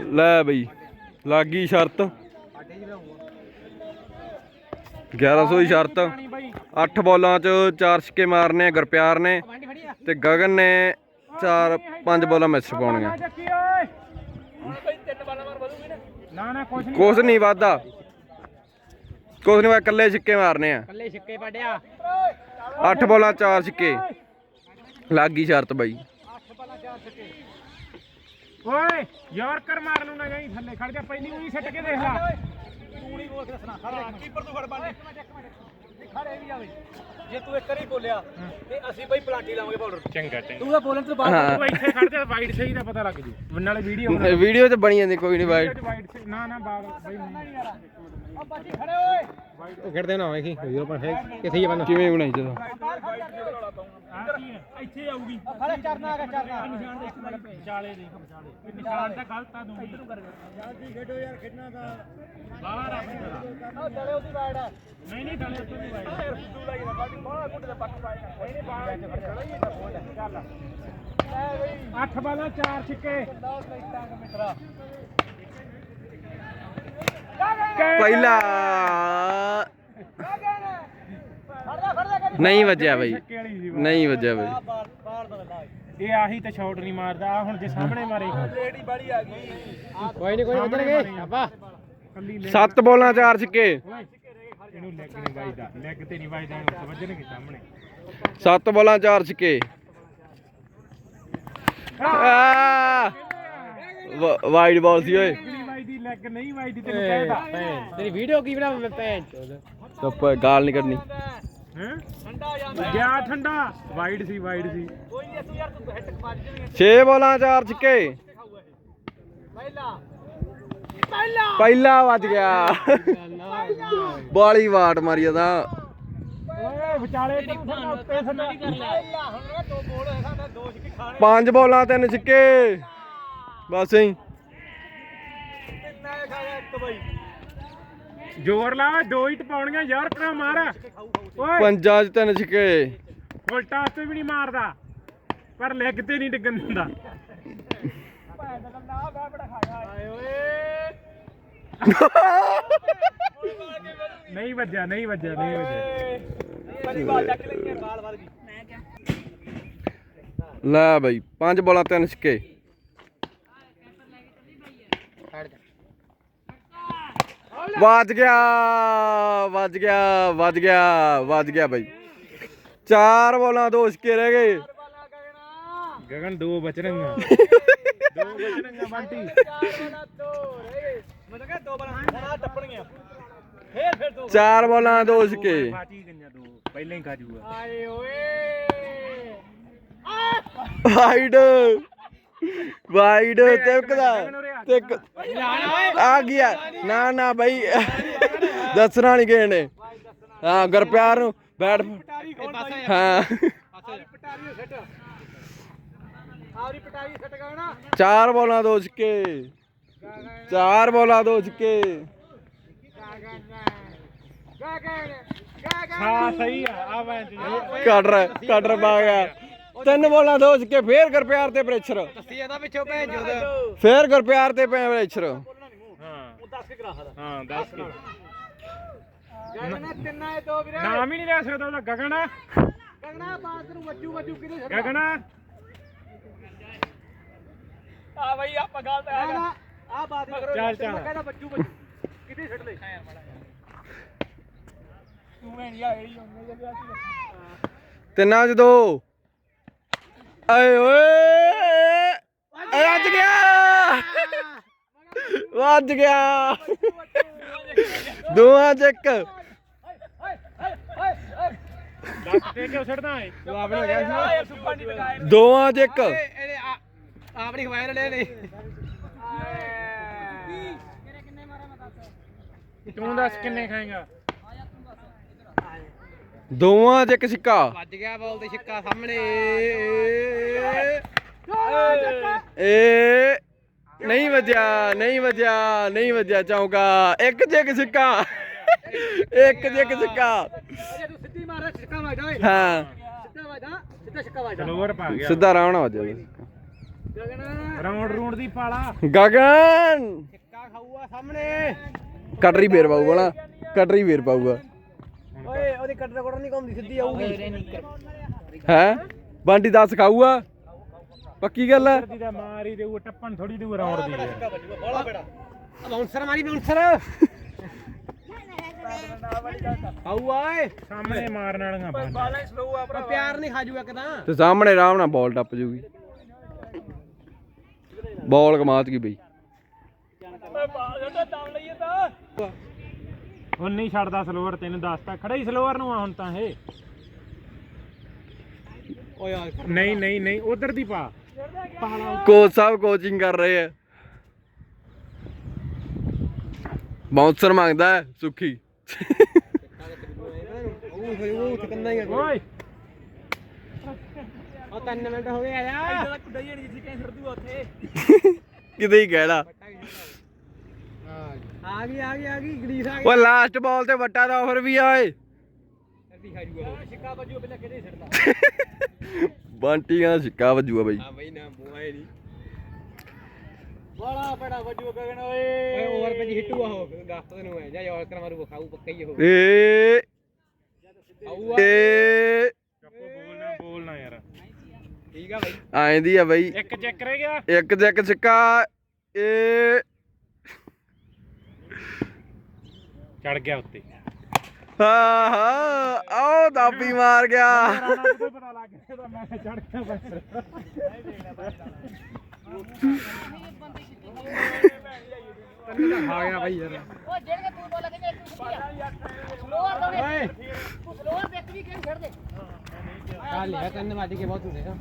ਲੈ ਬਈ ਲੱਗੀ ਸ਼ਰਤ। 1100 ਦੀ ਸ਼ਰਤ। 8 ਬੋਲਾਂ ਚ 4 ਛੱਕੇ ਮਾਰਨੇ ਆ ਗੁਰਪਿਆਰ ਨੇ। ਤੇ ਗਗਨ ਨੇ 4 5 ਬੋਲਾਂ ਮਿਸ ਪਾਉਣੀਆਂ। ਨਾ ਨਾ ਕੁਛ ਨਹੀਂ ਕੁਛ ਨਹੀਂ ਵਾਦਾ ਕੁਛ ਨਹੀਂ ਵਾ ਇਕੱਲੇ ਛੱਕੇ ਮਾਰਨੇ ਆ। ਕੱਲੇ ਛੱਕੇ ਪੜਿਆ 8 ਬੋਲਾਂ 4 ਛੱਕੇ। ਲੱਗੀ ਸ਼ਰਤ ਬਾਈ। ਓਏ ਯਾਰਕਰ ਮਾਰ ਨੂੰ ਨਾ ਜਾਈ ਥੱਲੇ ਖੜ ਜਾ ਪਹਿਲੀ ਉਹੀ ਸੱਟ ਕੇ ਦੇਖ ਲੈ। ਕੀਪਰ ਤੋਂ ਫੜ ਬਾਂਦੇ ਖੜੇ ਵੀ ਆਵੇ ਜੇ ਤੂੰ ਇੱਕ ਵਾਰੀ ਬੋਲਿਆ ਤੇ ਅਸੀਂ ਬਈ ਪਲਾਂਟੀ ਲਾਵਾਂਗੇ ਬਾਰਡਰ ਚੰਗਾ ਚੰਗਾ। ਤੂੰ ਤਾਂ ਬੋਲਣ ਤੋਂ ਹਾਂ। ਤੂੰ ਇੱਥੇ ਖੜ ਜਾ ਵਾਈਟ ਸਹੀ ਦਾ ਪਤਾ ਲੱਗ ਜੂ। ਨਾਲੇ ਵੀਡੀਓ ਵੀਡੀਓ ਚ ਬਣੀ ਜਾਂਦੀ ਕੋਈ ਨਹੀਂ ਸਹੀ ਨਾ ਨਾ ਬਾਲ ਬਈ ਨਹੀਂ। ਆ ਬਾਜੀ ਖੜੇ ਓਏ। ਖੜਦੇ ਨਾ ਹੋਵੇ ਕੀ ਵੀਡੀਓ ਪਰ ਹੈ ਕਿੱਥੇ ਹੀ ਬੰਦਾ ਕਿਵੇਂ ਬਣਾਈ ਜਦੋਂ? ਇੱਥੇ ਆਊਗੀ। ਖੜੇ ਚਰਨਾ ਆ ਗਿਆ ਚਰਨਾ। ਨਿਸ਼ਾਨ ਦੇਖ ਵਿਚਾਲੇ ਦੇਖ ਵਿਚਾਲੇ ਇਹ ਨਿਸ਼ਾਨ ਤਾਂ ਗਲਤ ਆ ਦੂਜੀ ਜਲਦੀ ਖੇਡੋ ਯਾਰ ਖੇਡਣਾ ਤਾਂ। ਬਾਹਰ ਆ ਆ ਦਲੇ ਉਹਦੀ ਵਾਈਡ ਆ। ਨਹੀਂ ਨਹੀਂ ਡਾਲੇ ਨਹੀਂ ਵਾਈਟ ਯਾਰ ਫੁੱਦੂ ਲਾਈ ਨਾ ਬਾਡੀ ਬਾਹਲਾ ਗੁੱਟ ਦੇ ਪੱਕ ਪਾਏਗਾ ਨਹੀਂ ਨਹੀਂ ਬਾਹਰ ਖੜਾ ਹੀ ਤਾਂ ਬੋਲ ਚੱਲ। ਲੈ ਬਈ। ਅੱਠ ਬਾਲਾਂ ਚਾਰ ਛਿੱਕੇ। ਲਾਉ ਲਈ ਟੰਗ ਮਿੱਤਰਾ। ਪਹਿਲਾ ਖੜਦਾ ਖੜਦਾ ਕਰੀ ਨਹੀਂ ਵੱਜਿਆ ਬਾਈ। ਛੱਕੇ ਵਾਲੀ ਸੀ ਨਹੀਂ ਵੱਜਿਆ ਬਾਈ। ਇਹ ਆਹੀ ਤਾਂ ਸ਼ਾਟ ਨਹੀਂ ਮਾਰਦਾ। ਆ ਹੁਣ ਜੇ ਸਾਹਮਣੇ ਮਾਰੇ। ਲੇਡੀ ਬਾੜੀ ਆ ਗਈ। ਕੋਈ ਨਹੀਂ ਕੋਈ ਉਧਰਗੇ ਆਪਾਂ ਕੱਲੀ ਲੈ 7 ਬੋਲਾਂ 4 ਛੱਕੇ। ਓਏ ਇਹਨੂੰ ਲੈਗ ਨਹੀਂ ਵੱਜਦਾ। ਲੈਗ ਤੇ ਨਹੀਂ ਵੱਜਦਾ ਇਹਨੂੰ ਵੱਜਣਗੇ ਸਾਹਮਣੇ। 7 ਬੋਲਾਂ 4 ਛੱਕੇ। ਆ ਵਾਈਡ ਬਾਲ ਸੀ ਓਏ। ਨਹੀਂ ਵੱਜਦੀ ਲੈਗ ਨਹੀਂ ਵੱਜਦੀ ਤੈਨੂੰ ਕਹਿਦਾ ਤੇਰੀ ਵੀਡੀਓ ਕੀ ਬਣਾ ਮੈਂ ਭੈਣ? ਕੱਪ ਗਾਲ ਨਹੀਂ ਕਰਨੀ ਹੈ ਠੰਡਾ ਜਾਂਦਾ ਗਿਆ ਠੰਡਾ। ਵਾਈਡ ਸੀ ਵਾਈਡ ਸੀ। ਕੋਈ ਨਹੀਂ ਤੂੰ ਯਾਰ ਤੂੰ ਹਿੱਟ ਮਾਰ ਜਣੀ 6 ਬੋਲਾਂ 4 ਛੱਕੇ। ਪਹਿਲਾ। ਪਹਿਲਾ। ਪਹਿਲਾ ਵੱਜ ਗਿਆ। ਬਾਲੀ ਵਾਟ ਮਾਰੀ ਉਹਦਾ ਓਏ ਵਿਚਾਲੇ ਤੂੰ ਉੱਤੇ ਥੱਲੇ ਪਹਿਲਾ ਹੁਣ ਨਾ ਦੋ ਬੋਲ ਸਾਡਾ ਦੋ ਛਿੱਕੇ ਖਾਣੇ? 5 ਬੋਲਾਂ 3 ਛੱਕੇ। ਬਸ ਹੀ ਕਿੰਨਾ ਇਹ ਖਾਇਆ ਇੱਕ ਬਈ ਜ਼ੋਰ ਲਾ ਹੀ ਟਪਾਉਣੀਆਂ ਯਾਰ ਕਰਾ ਮਾਰ। ਓਏ ਪੰਜਾਂ 'ਚ 3 ਛੱਕੇ। ਉਲਟਾ ਤੇ ਵੀ ਨਹੀਂ ਮਾਰਦਾ। ਪਰ ਲੈਗ ਤੇ ਨਹੀਂ ਡਿੱਗਣ ਦਿੰਦਾ। ਨਹੀਂ ਵੱਜਿਆ ਨਹੀਂ ਵੱਜਿਆ ਨਹੀਂ ਵੱਜਿਆ। ਬੜੀ ਬਾਲ ਚੱਕ ਲਈਏ ਬਾਲ ਵੱਲ ਗਈ। ਲੈ ਬਈ 5 ਬੋਲਾਂ 3 ਛੱਕੇ। ਵੱਜ ਗਿਆ ਵੱਜ ਗਿਆ ਵੱਜ ਗਿਆ ਵੱਜ ਗਿਆ ਬਈ। ਚਾਰ ਬੋਲਾਂ ਦੋ ਛੱਕੇ ਰਹਿ ਗਏ। ਗਗਨ ਦੋ ਚਾਰ ਵਾਲਾ ਦੋ ਰਹਿ ਗਏ ਮੈਂ ਤਾਂ ਕਹਿੰਦਾ ਦੋ ਬਾਲਾਂ ਹੁਣ ਆ ਟੱਪਣਗੀਆਂ ਫੇਰ ਫੇਰ ਦੋ ਚਾਰ ਬੋਲਾਂ ਦੋ ਛੱਕੇ ਬਾਜੀ ਗਈਆਂ ਦੋ ਪਹਿਲਾਂ ਹੀ ਖਾ ਜੂਗਾ। ਆਏ ਓਏ ਵਾਈਡ ਵਾਈਡ ਤਿਕਦਾ ਤਿਕ ਆ। ਗਿਆ। ਨਾ ਨਾ ਬਈ। ਦੱਸਣਾ ਨਹੀਂ ਕਿਸੇ ਨੇ। ਹਾਂ ਗੁਰਪਿਆਰ ਨੂੰ ਬੈਟ ਹਾਂ। ਪਟਾਰੀ ਸੱਟ। ਆਵਰੀ ਪਟਾਰੀ ਸੱਟ ਗਏ ਨਾ। ਚਾਰ ਬੋਲਾਂ ਦੋ ਛੱਕੇ। ਚਾਰ ਬੋਲਾਂ ਦੋ ਛੱਕੇ। ਹਾਂ ਸਹੀ ਆ। ਆ ਮੈਂ ਕਟਰ ਕਟਰ ਪਾ ਗਿਆ। ਤਿੰਨ ਬੋਲਾਂ ਦੋ ਛੱਕੇ ਫੇਰ ਗੁਰਪਿਆਰ ਤੇ ਪ੍ਰੈਸ਼ਰ। ਦੱਸੀ ਜਾਂਦਾ ਪਿੱਛੋਂ ਭੈਣ ਜੋਦ ਫੇਰ ਗੁਰਪਿਆਰ ਤੇ ਪ੍ਰੈਸ਼ਰ। ਹਾਂ। ਉਹ ਦੱਸ ਕੇ ਕਰਾ ਸਕਦਾ ਹਾਂ ਦੱਸ ਕੇ। ਗਗਨ ਤਿੰਨਾਂ ਇਹ ਦੋ ਵੀਰੇ। ਨਾਮ ਹੀ ਨਹੀਂ ਲੈ ਸਕਦਾ ਉਹਦਾ। ਗਗਨ। ਆ ਗਗਨਾ ਬਾਸ ਨੂੰ ਵੱਜੂ ਵੱਜੂ ਕਿਹਦੇ ਛੱਡ ਗਗਨ। ਆ ਆ ਬਈ ਆਪਾਂ ਗਲਤ ਆ ਗਿਆ ਆ ਬਾਤ ਚੱਲ, ਚੱਲ। ਮੈਂ ਕਹਿੰਦਾ ਵੱਜੂ ਵੱਜੂ। ਕਿਹਦੇ ਛੱਡ ਲੈ ਤੂੰ ਮੈਂ ਨਹੀਂ ਆ ਜਿਹੜੀ ਉਹਨੇ ਆ ਤਿੰਨਾਂ ਚ ਦੋ। ਆਏ ਓਏ। ਵੱਜ ਗਿਆ। ਵੱਜ ਗਿਆ। ਦੋਵਾਂ ਚ ਇੱਕ। ਦੱਸ ਤੇ ਕਿਉਂ ਛੱਡਦਾ ਏ ਦੋਵਾਂ ਚ ਇੱਕ ਆਪ ਨਹੀਂ ਖਵਾਇਆ ਲੈ ਨੇ ਤੂੰ ਦੱਸ ਕਿੰਨੇ ਖਾਏਗਾ? ਦੋਵਾਂ ਚ ਇੱਕ ਸਿੱਕਾ। ਵੱਜ ਗਿਆ ਬਾਲ ਤੇ ਛੱਕਾ ਸਾਹਮਣੇ। ਏ ਨਹੀਂ ਵੱਜਿਆ ਨਹੀਂ ਵੱਜਿਆ ਨਹੀਂ ਵੱਜਿਆ ਚੌਂਕਾ। ਇੱਕ ਚ ਇੱਕ ਸਿੱਕਾ। ਇੱਕ ਚ ਇੱਕ ਸਿੱਕਾ। ਅਜੇ ਤੂੰ ਸਿੱਧੀ ਮਾਰ ਛੱਕਾ ਵੱਜਦਾ ਓਏ ਹਾਂ। ਸਿੱਧਾ ਵੱਜਦਾ ਸਿੱਧਾ ਛੱਕਾ ਵੱਜਦਾ ਚਲੋ ਹੋਰ ਪਾ ਗਿਆ ਸਿੱਧਾ ਆਰਾਮ ਨਾਲ ਵੱਜਿਆ। ਬਸ। ਗਗਨ ਰਾਉਂਡ ਰੂੰਡ ਦੀ ਪਾਲਾ। ਗਗਨ! ਟਿੱਕਾ ਖਾਊਗਾ ਸਾਹਮਣੇ। ਕਟਰੀ ਫੇਰ ਪਾਊਗਾ ਨਾ। ਕਟਰੀ ਫੇਰ ਪਾਊਗਾ। ਹੈ? ਬਾਂਡੀ 10 ਖਾਊਗਾ? ਪੱਕੀ ਗੱਲ ਹੈ ਦਾ ਮਾਰੀ ਦੇਊ ਟੱਪਣ ਥੋੜੀ ਦੂਰ ਆਉਣ ਦੀ ਬੋਲਾ ਬਾਉਂਸਰ ਮਾਰੀ ਬਾਉਂਸਰ ਆਊ ਆਏ ਸਾਹਮਣੇ ਮਾਰਨ ਵਾਲੀਆਂ ਬਾਲਾਂ ਸਲੋ ਆ ਭਰਾ ਪਿਆਰ ਨਹੀਂ ਖਾਜੂ ਇੱਕ ਤਾਂ। ਤੇ ਸਾਹਮਣੇ ਆਰਾਮ ਨਾਲ ਬਾਲ ਟੱਪ ਜੂਗੀ। ਬਾਲ ਕਮਾਤ ਗਈ ਬਈ? ਮੈਂ ਬਾਲ ਜੱਟਾ ਦਮ ਲਈਏ ਤਾਂ। 19 ਛੱਡਦਾ ਸਲੋਅਰ ਤੈਨੂੰ ਦੱਸਤਾ। ਖੜਾ ਹੀ ਸਲੋਅਰ ਨੂੰ ਆ ਹੁਣ ਤਾਂ ਇਹ। ਓ ਯਾਰ ਨਹੀਂ ਨਹੀਂ ਨਹੀਂ ਉਧਰ ਦੀ ਪਾ। ਕੋਚ ਸਾਹਿਬ ਕੋਚਿੰਗ ਕਰ ਰਹੇ ਆ। ਬਾਉਂਸਰ ਮੰਗਦਾ ਸੁਖੀ। ਉਹ ਫਿਰ ਉਹ ਉੱਥੇ ਹੀ ਆ ਕੋਈ। ਓਏ ਉਹ 3 ਮਿੰਟ ਹੋ ਗਏ ਆ ਜਾ ਕਿਤੇ ਹੀ ਗੈੜਾ ਪੱਟਾ ਵੀ ਛੱਡਦਾ। ਆ ਗਈ ਆ ਗਈ ਆ ਗਈ ਗਰੀਸ ਆ ਓਏ ਲਾਸਟ ਬਾਲ ਤੇ ਵੱਟਾ ਦਾ ਆਫਰ ਵੀ ਆ ਓਏ। ਗਈ ਸਿੱਕਾ ਵੱਜੂ ਪਹਿਲਾਂ ਕਿਹਦੇ ਛੱਡਦਾ ਬੰਟੀ ਕਹਿੰਦਾ ਸਿੱਕਾ ਵੱਜੂਗਾ ਬਈ। ਹਾਂ ਬਈ ਨਾ ਬੁਆਏ ਨਹੀਂ। ਬੜਾ ਬੜਾ ਵੱਜੂ ਗਗਨ ਓਏ। ਓਏ ਓਵਰ ਪੇ ਹਿੱਟੂ ਆ ਹੋ ਦੱਸ ਤੈਨੂੰ ਹੈ ਜਾ ਯਾਰ ਕਰ ਮਾਰੂ ਖਾਊ ਪੱਕਾ ਹੀ ਉਹ। ਏ। ਆਊ ਏ। ਚੱਪੋ ਬੋਲਣਾ ਬੋਲਣਾ ਯਾਰ। ਠੀਕ ਆ ਬਈ। ਆਂਦੀ ਆ ਬਈ। ਇੱਕ ਚੈੱਕ ਰਹਿ ਗਿਆ। ਇੱਕ ਤੇ ਇੱਕ ਸਿੱਕਾ ਏ। ਚੜ ਗਿਆ ਉੱਤੇ। ਹਾਂ ਹਾਂ ਆਓ ਦਾਬੀ ਮਾਰ ਗਿਆ। ਪਤਾ ਲੱਗ ਗਿਆ ਤਾਂ ਮੈਂ ਚੜ ਗਿਆ ਬਸ ਆ ਗਿਆ ਬਈ ਯਾਰ ਉਹ ਜਿਹੜੇ ਤੂੰ ਬੋਲ ਲੱਗੇ ਇੱਕ ਸਲੋਅਰ ਦੋ ਓਏ। ਤੂੰ ਸਲੋਅਰ ਦੇ ਇੱਕ ਵੀ ਕਿਹਨ ਛੱਡ ਦੇ ਆ ਲਿਆ ਤਿੰਨ ਵੱਜ ਕੇ ਬਹੁਤ ਹੁੰਦੇ ਆ